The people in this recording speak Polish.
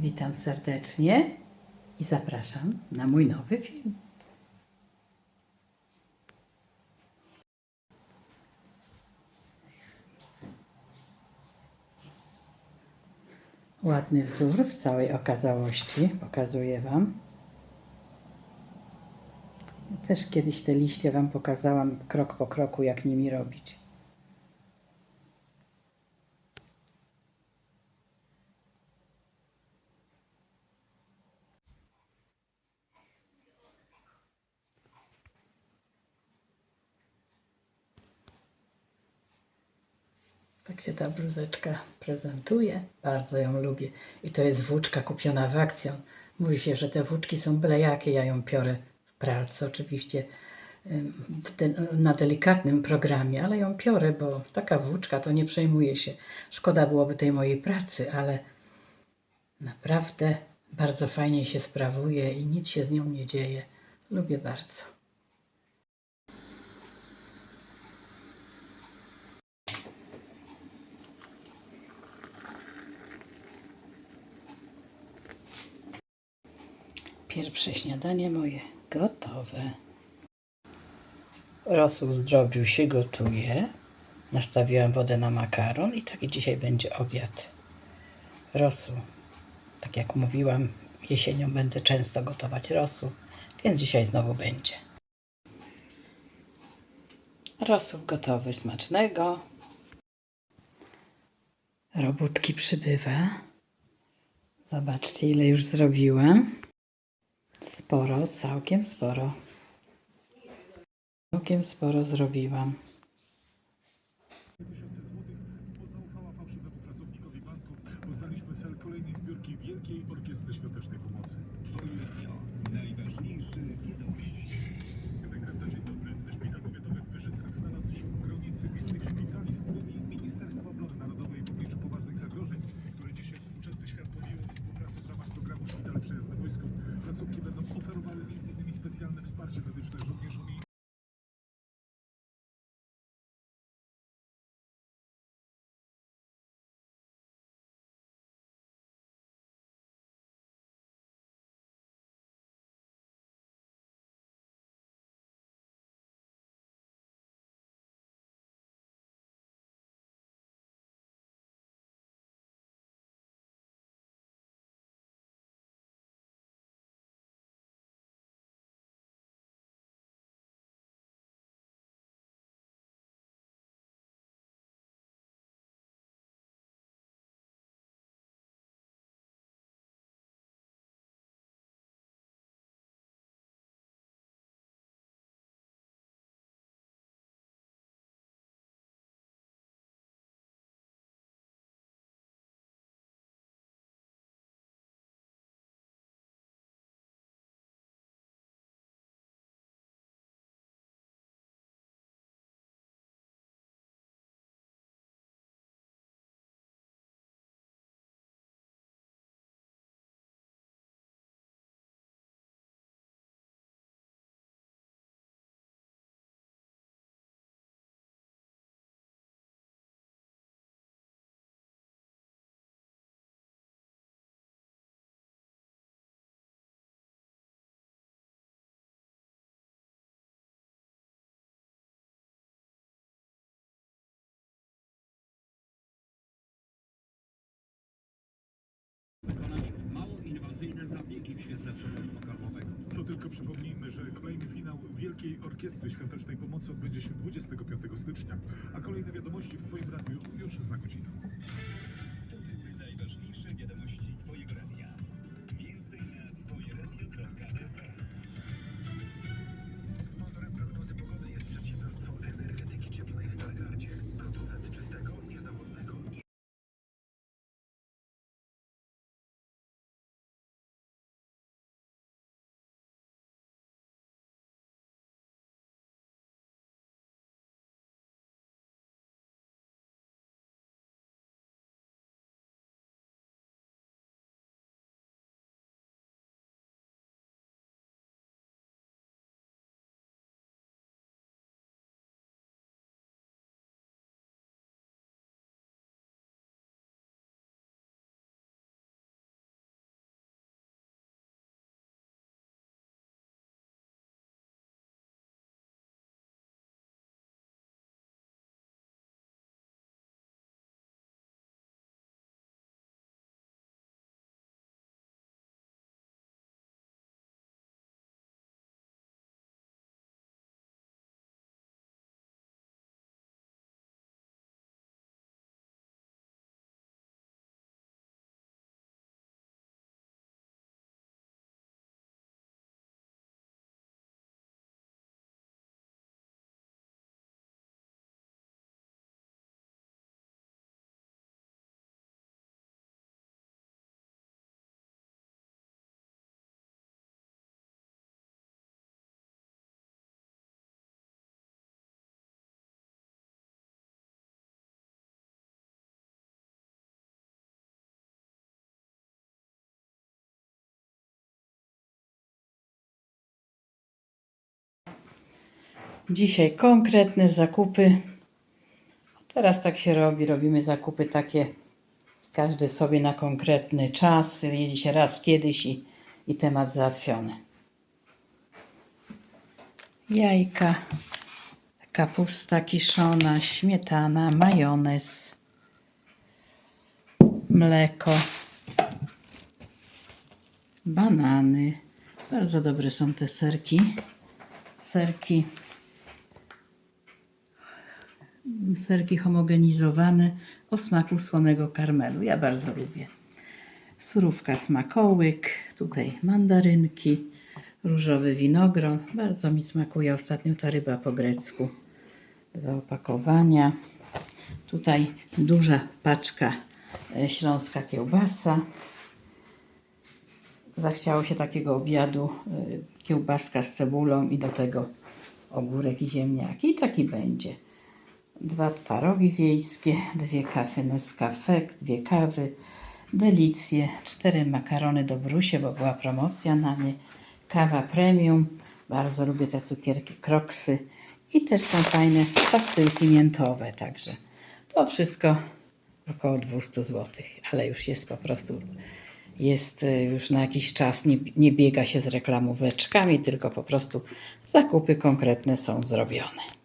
Witam serdecznie i zapraszam na mój nowy film. Ładny wzór w całej okazałości, pokazuję Wam. Też kiedyś te liście Wam pokazałam krok po kroku, jak nimi robić. Tak się ta bluzeczka prezentuje. Bardzo ją lubię. I to jest włóczka kupiona w akcją. Mówi się, że te włóczki są byle jakie. Ja ją piorę w pralce oczywiście ten, na delikatnym programie, ale ją piorę, bo taka włóczka to nie przejmuje się. Szkoda byłoby tej mojej pracy, ale naprawdę bardzo fajnie się sprawuje i nic się z nią nie dzieje. Lubię bardzo. Pierwsze śniadanie moje gotowe. Rosół zdrobił się, gotuje. Nastawiłam wodę na makaron i taki dzisiaj będzie obiad. Rosół. Tak jak mówiłam, jesienią będę często gotować rosół, więc dzisiaj znowu będzie. Rosół gotowy, smacznego. Robótki przybywa. Zobaczcie, ile już zrobiłam. Sporo, całkiem sporo. Całkiem sporo zrobiłam. outro. Inwazyjne zabiegi w świetle przewodu pokarmowego. To tylko przypomnijmy, że kolejny finał Wielkiej Orkiestry Świątecznej Pomocy odbędzie się 25 stycznia, a kolejne wiadomości w Twoim radiu już za godzinę. Dzisiaj konkretne zakupy. Teraz tak się robi, robimy zakupy takie, każdy sobie na konkretny czas, jedzie się raz kiedyś i, i temat załatwiony. Jajka, kapusta kiszona, śmietana, majonez, mleko, banany. Bardzo dobre są te serki. Serki serki homogenizowane o smaku słonego karmelu. Ja bardzo lubię. Surówka smakołyk, tutaj mandarynki, różowy winogron. Bardzo mi smakuje ostatnio ta ryba po grecku. Dwa opakowania. Tutaj duża paczka e, śląska kiełbasa. Zachciało się takiego obiadu, e, kiełbaska z cebulą i do tego ogórek i ziemniaki. I taki będzie dwa twarogi wiejskie, dwie kawy Nescafe, dwie kawy, delicje, cztery makarony do brusie, bo była promocja na nie, kawa premium, bardzo lubię te cukierki kroksy. I też są fajne pastylki miętowe, także to wszystko około 200 zł, ale już jest po prostu, jest y, już na jakiś czas, nie, nie biega się z reklamóweczkami, tylko po prostu zakupy konkretne są zrobione.